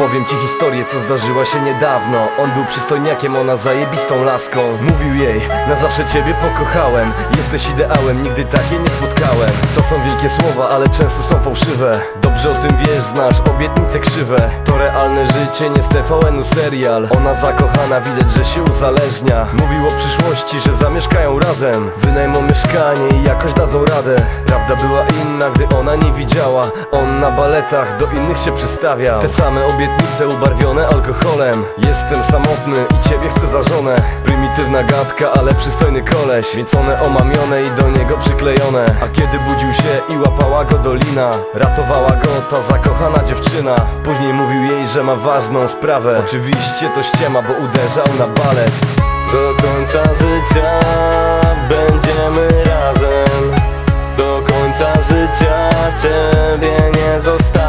Opowiem ci historię, co zdarzyła się niedawno. On był przystojniakiem, ona zajebistą laską. Mówił jej, na zawsze ciebie pokochałem. Jesteś ideałem, nigdy takiej nie spotkałem. To są wielkie słowa, ale często są fałszywe Dobrze o tym wiesz, znasz obietnice krzywe. To realne życie, nie z TVN-u serial. Ona zakochana, widać, że się uzależnia. Mówił o przyszłości, że zamieszkają razem. Wynajmą mieszkanie i jakoś dadzą radę. Prawda była inna, gdy ona nie widziała. On na baletach do innych się przystawiał Te same obietnice ubarwione alkoholem. Jestem samotny i ciebie chcę za żonę. Prymitywna gadka, ale przystojny koleś. Więc one omamione i do niego przyklejone. A kiedy budził się i łapała go dolina Ratowała go ta zakochana dziewczyna. Później mówił jej, że ma ważną sprawę. Oczywiście to ściema, bo uderzał na balet. Do końca życia będziemy razem. Do końca życia ciebie nie zostawię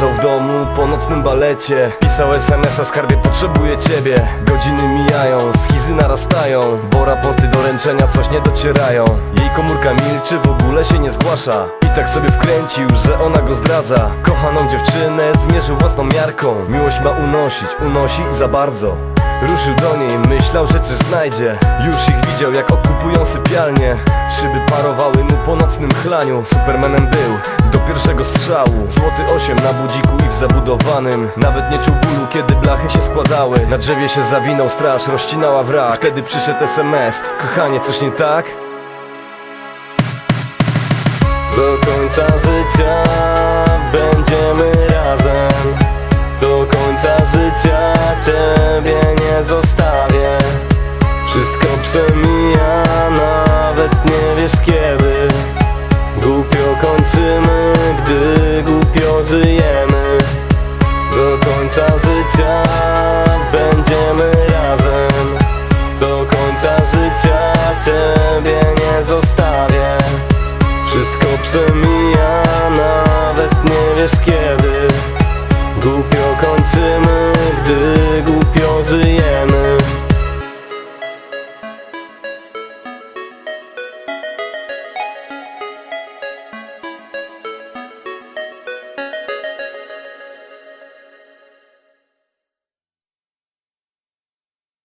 leżał w domu po nocnym balecie. Pisał SMS-a, skarbie potrzebuję ciebie. Godziny mijają, schizy narastają Bo raporty doręczenia coś nie docierają. Jej komórka milczy, w ogóle się nie zgłasza. I tak sobie wkręcił, że ona go zdradza. Kochaną dziewczynę zmierzył własną miarką. Miłość ma unosić, unosi za bardzo. Ruszył do niej, myślał, że coś znajdzie. Już ich widział, jak okupują sypialnię. Szyby parowały mu po nocnym chlaniu. Supermanem był do pierwszego strzału. Złoty osiem na budziku i w zabudowanym. Nawet nie czuł bólu, kiedy blachy się składały. Na drzewie się zawinął straż, rozcinała wrak. Wtedy przyszedł SMS Kochanie, coś nie tak? Do końca życia będziemy razem. Do końca życia ciebie nie zostawię. Wszystko przemija, nawet nie wiesz kiedy kończymy, gdy głupio żyjemy. Do końca życia będziemy razem. Do końca życia Ciebie nie zostawię. Wszystko przemija, nawet nie wiesz kiedy. Głupio